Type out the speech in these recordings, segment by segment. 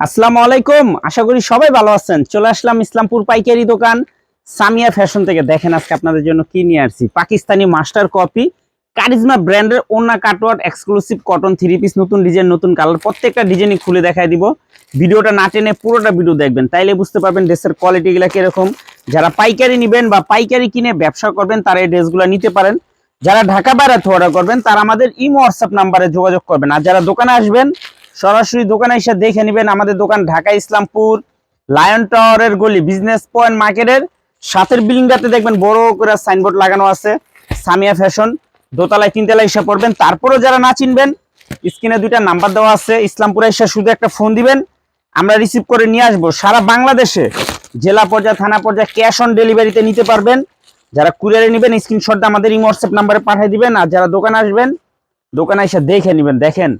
আসসালামু আলাইকুম। আশা করি সবাই ভালো আছেন। চলে আসলাম ইসলামপুর পাইকারি দোকান। সামিয়া ফ্যাশন থেকে দেখেন আজকে আপনাদের জন্য কি নিয়ে আসছি। পাকিস্তানি মাস্টার কপি, কারিজমা ব্র্যান্ডের ওনা cutwork exclusive cotton three piece নতুন ডিজাইন নতুন কালার প্রত্যেকটা ডিজাইনই খুলে দেখাই দিব। ভিডিওটা না টেনে পুরোটা ভিডিও দেখবেন। তাইলে বুঝতে পারবেন ড্রেসের কোয়ালিটিগুলো কীরকম। যারা পাইকারি নেবেন বা পাইকারি কিনে ব্যবসা করবেন, তারা এই ড্রেসগুলো নিতে পারেন। যারা ঢাকা বাইরে অর্ডার করবেন, তারা আমাদের ইমো হোয়াটসঅ্যাপ নাম্বারে যোগাযোগ করবেন। আর যারা দোকানে আসবেন সরাসরি দোকানে এসে দেখে নেবেন আমাদের দোকান ঢাকা ইসলামপুর লায়ন টাওয়ারের গলি বিজনেস পয়েন্ট মার্কেটের সাথের বিল্ডিংটাতে দেখবেন বড় করে সাইনবোর্ড লাগানো আছে, সামিয়া ফ্যাশন দোতলায় তিনতলায় এসে পড়বেন। তারপরেও যারা না চিনবেন, স্ক্রিনে দুইটা নাম্বার দেওয়া আছে, ইসলামপুরে এসে শুধু একটা ফোন দিবেন। আমরা রিসিভ করে নিয়ে আসব। সারা বাংলাদেশে জেলা পর্যায়ে, থানা পর্যায়ে ক্যাশ অন ডেলিভারিতে নিতে পারবেন। যারা কুরিয়ারে নেবেন স্ক্রিনশটটা আমাদের এই হোয়াটসঅ্যাপ নাম্বারে পাঠিয়ে দিবেন। আর যারা দোকানে আসবেন, দোকানে এসে দেখে নেবেন। দেখেন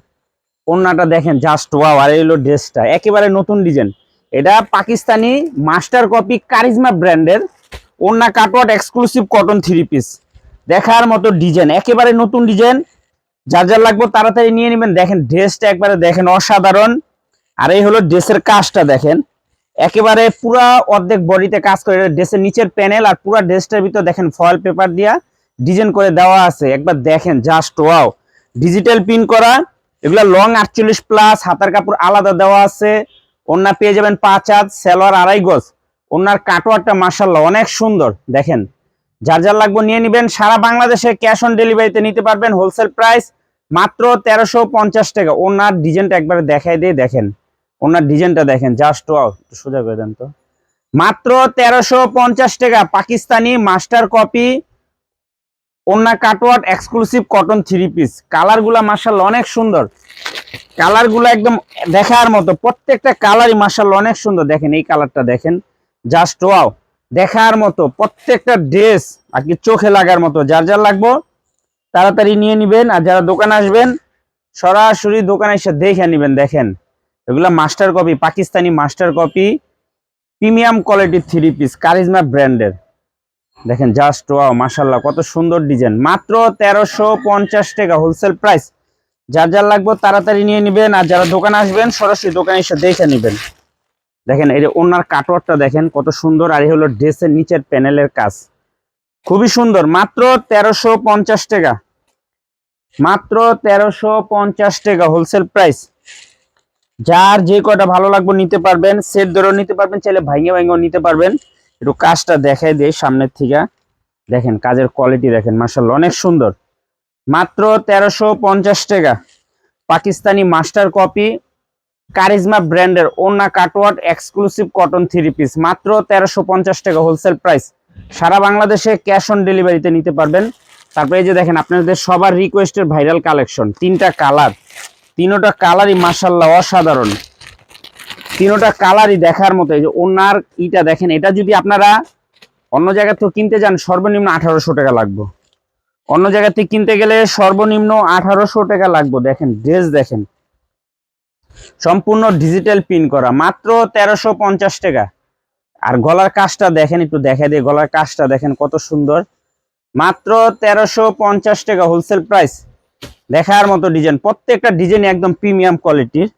ওড়নাটা দেখেন জাস্ট ওয়াও আর এই হলো ড্রেসটা একেবারে নতুন ডিজাইন এটা পাকিস্তানি মাস্টার কপি কারিজমা ব্র্যান্ডের ওড়না cutwork exclusive cotton three piece দেখার মতো ডিজাইন একেবারে নতুন ডিজাইন যার যার লাগবে তাড়াতাড়ি নিয়ে নেবেন। দেখেন ড্রেসটা একবারে দেখেন অসাধারণ। আর এই হলো ড্রেসের কাজটা দেখেন। একেবারে পুরা অর্ধেক বডিতে কাজ করে ড্রেসের নিচের প্যানেল আর পুরা ড্রেসটার ভিতর দেখেন ফয়েল পেপার দিয়া ডিজাইন করে দেওয়া আছে। একবার দেখেন জাস্ট ওয়াও ডিজিটাল প্রিন্ট করা। এগুলা লং আটচল্লিশ প্লাস হাতার কাপড় আলাদা দেওয়া আছে। ওন্না পেয়ে যাবেন পাঁচ হাত, সেলোয়ার আড়াই গজ। ওনার কাটোয়ারটা মার্শাল্লাহ অনেক সুন্দর, দেখেন। যার যার লাগবে নিয়ে নেবেন, সারা বাংলাদেশে ক্যাশ অন ডেলিভারিতে নিতে পারবেন হোলসেল প্রাইস মাত্র তেরোশো পঞ্চাশ টাকা। ওনার ডিজাইনটা একবারে দেখাই দিয়ে দেখেন। ওনার ডিজাইনটা দেখেন জাস্ট একটু সোজা করে দেন তো। মাত্র তেরোশো পঞ্চাশ টাকা, পাকিস্তানি মাস্টার কপি ওন্না cutwork exclusive cotton three piece কালারগুলা মার্শাল্লাহ অনেক সুন্দর। কালারগুলো একদম দেখার মতো, প্রত্যেকটা কালারই মার্শাল্লাহ অনেক সুন্দর। দেখেন, এই কালারটা দেখেন। জাস্ট ওয়াও দেখার মতো, প্রত্যেকটা ড্রেস আর কি চোখে লাগার মতো। যার যার লাগবো, তাড়াতাড়ি নিয়ে নিবেন আর যারা দোকানে আসবেন, সরাসরি দোকানে এসে দেখে নিবেন। দেখেন, এগুলা master copy Pakistani master copy premium কোয়ালিটির থ্রি পিস কারিজমা ব্র্যান্ডের দেখেন জাস্ট ওয়াও মাশাল্লাহ কত সুন্দর ডিজাইন। মাত্র তেরোশো পঞ্চাশ টাকা হোলসেল প্রাইস যার যার লাগবে তাড়াতাড়ি নিয়ে নেবেন, আর যারা দোকানে আসবেন, সরাসরি দোকানে এসে দেখে নেবেন। দেখেন, এই ওনার কাটওয়ারটা দেখেন, কত সুন্দর, আর এই হলো ড্রেসের নিচের প্যানেলের কাজ। খুবই সুন্দর, মাত্র তেরোশো পঞ্চাশ টাকা। মাত্র তেরোশো পঞ্চাশ টাকা হোলসেল প্রাইস যার যে কটা ভালো লাগবে নিতে পারবেন সেট ধরেও নিতে পারবেন, চাইলে ভাইঙ্গে ভাইঙ্গেও নিতে পারবেন। একটু কাজটা দেখাই দিই সামনের থেকে। দেখেন, কাজের কোয়ালিটি দেখেন মার্শাল্লাহ অনেক সুন্দর। মাত্র তেরোশো পঞ্চাশ টাকা। পাকিস্তানি মাস্টার কপি কারিজমা ব্র্যান্ডের ওনা cutwork exclusive cotton three piece মাত্র তেরোশো পঞ্চাশ টাকা হোলসেল প্রাইস সারা বাংলাদেশে ক্যাশ অন ডেলিভারিতে নিতে পারবেন। তারপরে এই যে দেখেন, আপনাদের সবার রিকোয়েস্টের ভাইরাল কালেকশন তিনটা কালার তিনোটা কালারই মার্শাল্লাহ অসাধারণ। তিনোটা কালারই দেখার মতো। এই যে ওনার ইটা দেখেন, এটা যদি আপনারা অন্য জায়গা থেকে কিনতে যান, সর্বনিম্ন আঠারোশো টাকা লাগবে। অন্য জায়গা থেকে কিনতে গেলে সর্বনিম্ন আঠারোশো টাকা লাগবে। দেখেন, ড্রেস দেখেন। সম্পূর্ণ ডিজিটাল পিন করা, মাত্র তেরোশো পঞ্চাশ টাকা। আর গলার কাজটা দেখেন, একটু দেখা দিয়ে গলার কাজটা দেখেন কত সুন্দর। মাত্র তেরোশো পঞ্চাশ টাকা হোলসেল প্রাইস। দেখার মতো ডিজাইন, প্রত্যেকটা ডিজাইন একদম প্রিমিয়াম কোয়ালিটির।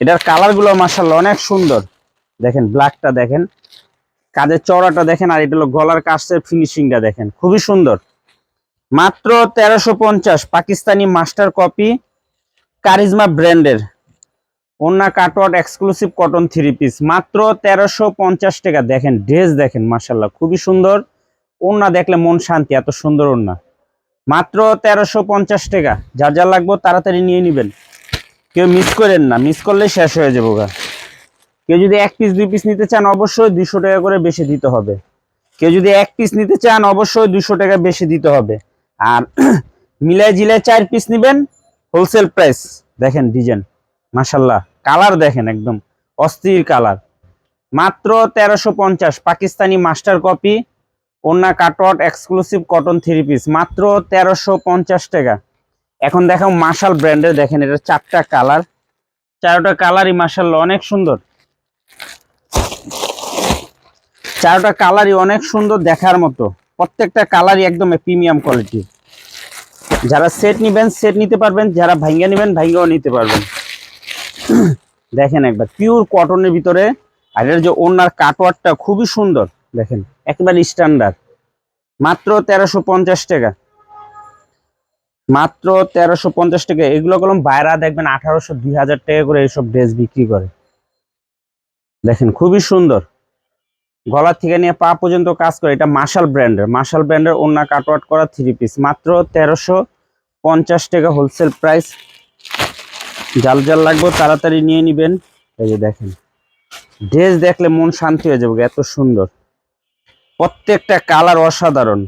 এটার কালারগুলো মার্শাল্লাহ অনেক সুন্দর। দেখেন ব্ল্যাকটা দেখেন। কাজের চওড়াটা দেখেন, আর এটা গলার কাজের ফিনিশিংটা দেখেন। খুবই সুন্দর। মাত্র তেরোশো পঞ্চাশ, পাকিস্তানি মাস্টার কপি কারিজমা ব্র্যান্ডের ওন্না cutwork exclusive cotton three piece মাত্র তেরোশো পঞ্চাশ টাকা। দেখেন ড্রেস দেখেন মার্শাল্লাহ খুবই সুন্দর। ওন্না দেখলে মন শান্তি, এত সুন্দর ওন্না মাত্র তেরোশো পঞ্চাশ টাকা। যার যা লাগবে তাড়াতাড়ি নিয়ে নেবেন। কেউ মিস করেন না মিস করলে শেষ হয়ে যাব গা। কেউ যদি এক পিস দুই পিস নিতে চান, অবশ্যই দুইশো টাকা করে বেশি দিতে হবে। কেউ যদি এক পিস নিতে চান, অবশ্যই দুশো টাকা বেশি দিতে হবে। আর মিলাই জিলায় চার পিস নেবেন হোলসেল প্রাইস দেখেন ডিজাইন মাসাল্লাহ কালার দেখেন একদম, অস্থির কালার মাত্র তেরোশো পঞ্চাশ, পাকিস্তানি মাস্টার কপি ওন্না cutwork exclusive cotton three piece মাত্র তেরোশো পঞ্চাশ টাকা। এখন দেখাও মার্শাল ব্র্যান্ডের দেখেন এটা চারটা কালার চারোটা কালারই মার্শাল অনেক সুন্দর। চারোটা কালারই অনেক সুন্দর দেখার মতো। প্রত্যেকটা কালারই একদম প্রিমিয়াম কোয়ালিটি যারা সেট নিবেন সেট নিতে পারবেন, যারা ভাঙ্গা নেবেন, ভাঙ্গাও নিতে পারবেন। দেখেন একবার পিওর কটনের ভিতরে। আর এর যে ওনার কাটওয়ারটা খুবই সুন্দর। দেখেন, একেবারে স্ট্যান্ডার্ড মাত্র তেরোশো টাকা। মাত্র তেরোশো পঞ্চাশ টাকা। এগুলো কলম বাইরা, দেখবেন আঠারোশো, দুই হাজার টাকা করে এইসব ড্রেস বিক্রি করে। দেখেন, খুবই সুন্দর। গলা থেকে নিয়ে পা পর্যন্ত কাজ করে। এটা মার্শাল ব্র্যান্ডের মার্শাল ব্র্যান্ডের ওন্না কাটওয়ার্ট করা থ্রি পিস মাত্র তেরোশো পঞ্চাশ টাকা হোলসেল প্রাইস জাল জাল লাগবে, তাড়াতাড়ি নিয়ে নিবেন। এই যে দেখেন। ড্রেস দেখলে মন শান্তি হয়ে যাবে, এত সুন্দর। প্রত্যেকটা কালার অসাধারণ।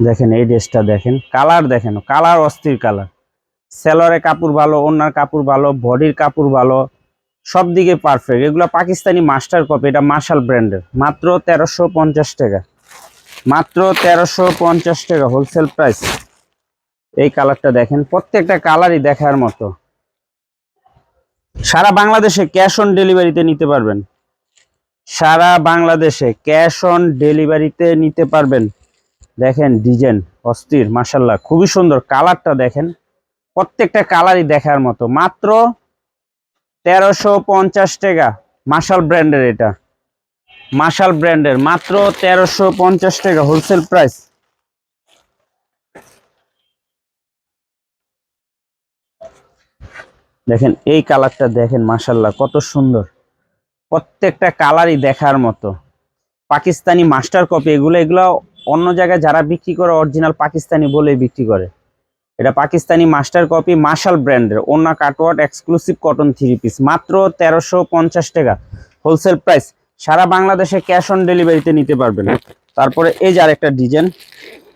দেখেন, এই ড্রেসটা দেখেন। কালার দেখেন, কালার অস্থির কালার। সেলরের কাপড় ভালো ওনার কাপড় ভালো, বডির কাপড় ভালো, সব দিকে পারফেক্ট এগুলো পাকিস্তানি মাস্টার কপি এটা মার্শাল ব্র্যান্ডের মাত্র তেরোশো পঞ্চাশ টাকা। মাত্র তেরোশো পঞ্চাশ টাকা হোলসেল প্রাইস এই কালারটা দেখেন, প্রত্যেকটা কালারই দেখার মতো। সারা বাংলাদেশে ক্যাশ অন ডেলিভারিতে নিতে পারবেন। সারা বাংলাদেশে ক্যাশ অন ডেলিভারিতে নিতে পারবেন। দেখেন ডিজাইন অস্থির মাসাল্লাহ খুবই সুন্দর। কালারটা দেখেন, প্রত্যেকটা কালারই দেখার মতো। মাত্র তেরোশো পঞ্চাশ টাকা মার্শাল ব্র্যান্ডের এটা। মার্শাল ব্র্যান্ডের, মাত্র তেরোশো পঞ্চাশ টাকা হোলসেল প্রাইস দেখেন, এই কালারটা দেখেন মাসাল্লাহ কত সুন্দর। প্রত্যেকটা কালারই দেখার মতো। পাকিস্তানি মাস্টার কপি, এগুলো এগুলো অন্য জায়গায় যারা বিক্রি করে অরিজিনাল পাকিস্তানি বলে বিক্রি করে। এটা পাকিস্তানি মাস্টার কপি মার্শাল ব্র্যান্ডের, ওনা cutwork exclusive cotton three piece মাত্র তেরোশো পঞ্চাশ টাকা। হোলসেল প্রাইস সারা বাংলাদেশে ক্যাশ অন ডেলিভারিতে নিতে পারবেন। তারপরে এই যে আরেকটা ডিজাইন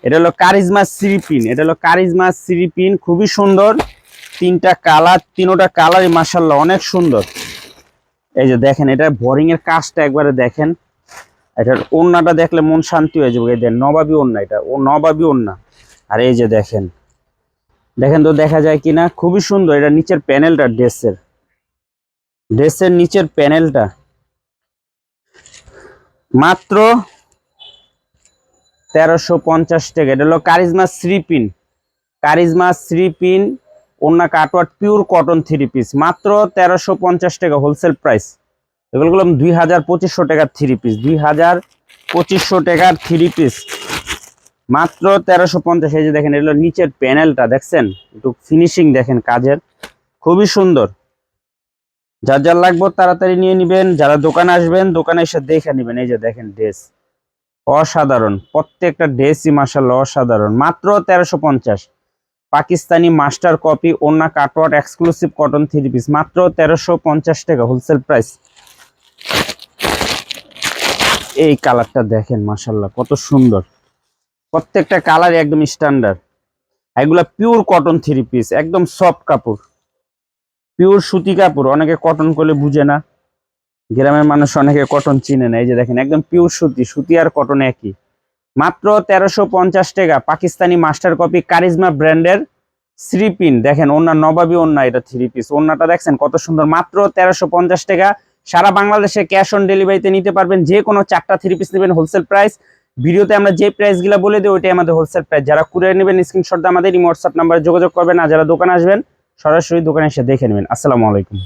এটা হলো কারিজমা সিরিপিন এটা হলো কারিজমা সিরিপিন খুবই সুন্দর। তিনটা কালার, তিনোটা কালারই মার্শাল্লাহ অনেক সুন্দর। এই যে দেখেন এটা বোরিং এর কাজটা একবারে দেখেন। এটার ওন্নাটা দেখলে মন শান্তি হয়ে যাবে। দেন নবাবী ওন্না এটা, ও নবাবী ওন্না আর এই যে দেখেন দেখেন তো দেখা যায় কিনা? খুবই সুন্দর, এটা নিচের প্যানেলটা, ড্রেসের। ড্রেসের নিচের প্যানেলটা। মাত্র তেরোশো পঞ্চাশ টাকা। এটা হলো Charisma three piece. Charisma three piece ওন্না cutwork, pure cotton three piece. মাত্র তেরোশো পঞ্চাশ টাকা, হোলসেল প্রাইস। এগুলো গুলো দুই হাজার পঁচিশশো টাকার থ্রি পিস দুই হাজার পঁচিশশো টাকার থ্রি পিস মাত্র তেরোশো পঞ্চাশ, এই যে দেখেন, এগুলো নিচের প্যানেলটা দেখছেন? একটু ফিনিশিং দেখেন কাজের। খুবই সুন্দর। যার যার লাগবে তাড়াতাড়ি নিয়ে নেবেন, যারা দোকানে আসবেন, দোকানে এসে দেখে নেবেন। এই যে দেখেন ড্রেস অসাধারণ। প্রত্যেকটা ড্রেসই মাসাল্লাহ অসাধারণ। মাত্র তেরোশো পঞ্চাশ। পাকিস্তানি মাস্টার কপি ওনা cutwork exclusive cotton three piece মাত্র তেরোশো পঞ্চাশ টাকা হোলসেল প্রাইস এই কালারটা দেখেন মাসাল্লাহ কত সুন্দর। প্রত্যেকটা কালার একদম স্ট্যান্ডার্ড এগুলা পিওর কটন থ্রি পিস একদম সফট কাপড়। পিওর সুতি কাপড়, অনেকে কটন করলে বুঝে না। গ্রামের মানুষ অনেকে কটন চিনে না, এই যে দেখেন, একদম পিওর সুতি সুতি আর কটন একই। মাত্র তেরোশো পঞ্চাশ টাকা, পাকিস্তানি মাস্টার কপি কারিজমা ব্র্যান্ডের থ্রি পিন দেখেন ওনার নবাবী ওন্না এটা থ্রি পিস ওন্নাটা দেখছেন কত সুন্দর, মাত্র তেরোশো পঞ্চাশ টাকা সারা বাংলাদেশে ক্যাশ অন ডেলিভারিতে নিতে পারবেন, যে কোনো চারটা থ্রি পিস নেবেন হোলসেল প্রাইস ভিডিওতে আমরা যে প্রাইসগুলো বলে দিই, ওইটাই আমাদের হোলসেল প্রাইস যারা কুরিয়ার নেবেন স্ক্রিনশট আমাদের হোয়াটসঅ্যাপ নাম্বারে যোগাযোগ করবেন। আর যারা দোকানে আসবেন, সরাসরি দোকানে এসে দেখে নেবেন। আসসালামু আলাইকুম।